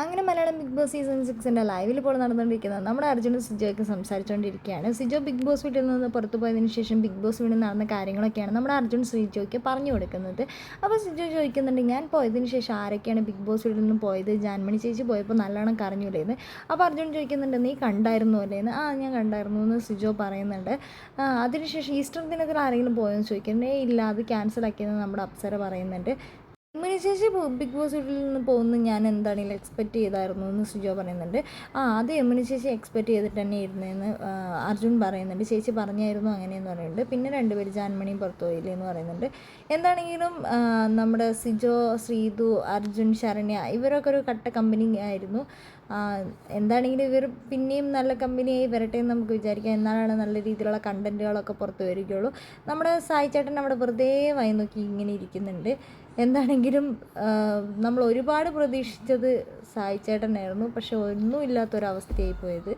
അങ്ങനെ Malayalam big boss season സിക്സിന്റെ ലൈവിൽ ഇപ്പോൾ നടന്നുകൊണ്ടിരിക്കുന്നത്. നമ്മുടെ അർജുനും സിജോയ്ക്ക് സംസാരിച്ചുകൊണ്ടിരിക്കുകയാണ്. സിജോ ബിഗ് ബോസ് വീട്ടിൽ നിന്ന് പുറത്തു പോയതിന് ശേഷം ബിഗ് ബോസ് വീട്ടിൽ നടന്ന കാര്യങ്ങളൊക്കെയാണ് നമ്മുടെ അർജുൻ സിജോയ്ക്ക് പറഞ്ഞു കൊടുക്കുന്നത്. അപ്പോൾ സിജോ ചോദിക്കുന്നുണ്ട് ഞാൻ പോയതിന് ശേഷം ആരൊക്കെയാണ് ബിഗ് ബോസ് വീട്ടിൽ നിന്ന് പോയത്? ജാൻമണി ചേച്ചി പോയപ്പോൾ നല്ലോണം കരഞ്ഞൂലേന്ന്? അപ്പോൾ അർജുൻ ചോദിക്കുന്നുണ്ട് നീ കണ്ടായിരുന്നു അല്ലേന്ന്? ആ ഞാൻ കണ്ടായിരുന്നു എന്ന് സിജോ പറയുന്നുണ്ട്. അതിനുശേഷം ഈസ്റ്റർ ദിനത്തിൽ ആരെങ്കിലും പോയെന്ന് ചോദിക്കുന്നുണ്ട്. ഇല്ല അത് ക്യാൻസൽ ആക്കിയെന്ന് നമ്മുടെ അപ്സര പറയുന്നുണ്ട്. ചേച്ചി ബിഗ് ബോസ് വീട്ടിൽ നിന്ന് പോകുന്ന ഞാൻ എന്താണെങ്കിലും എക്സ്പെക്റ്റ് ചെയ്തായിരുന്നു എന്ന് സുജോ പറയുന്നുണ്ട്. ആ അത് യമുനശേഷി എക്സ്പെക്റ്റ് ചെയ്തിട്ട് തന്നെ ഇരുന്നതെന്ന് അർജുൻ പറയുന്നുണ്ട്. ചേച്ചി പറഞ്ഞായിരുന്നു അങ്ങനെയെന്ന് പറയുന്നുണ്ട്. പിന്നെ രണ്ടുപേര് ജാൻമണിയും പുറത്തുപോയില്ലേ എന്ന് പറയുന്നുണ്ട്. എന്താണെങ്കിലും നമ്മുടെ സിജോ ശ്രീതു അർജുൻ ശരണ്യ ഇവരൊക്കെ ഒരു കട്ട കമ്പനി ആയിരുന്നു. എന്താണെങ്കിലും ഇവർ പിന്നെയും നല്ല കമ്പനിയായി വരട്ടെ എന്ന് നമുക്ക് വിചാരിക്കാം. എന്നാലാണ് നല്ല രീതിയിലുള്ള കണ്ടന്റുകളൊക്കെ പുറത്തു വരികയുള്ളൂ. നമ്മുടെ സായി ചേട്ടൻ അവിടെ വെറുതെ വായി നോക്കി ഇങ്ങനെ ഇരിക്കുന്നുണ്ട്. എന്താണെങ്കിലും ആ, നമ്മൾ ഒരുപാട് പ്രതീക്ഷിച്ചത് സായി ചേട്ടനായിരുന്നു പക്ഷെ ഒന്നുമില്ലാത്തൊരവസ്ഥയായി പോയത്.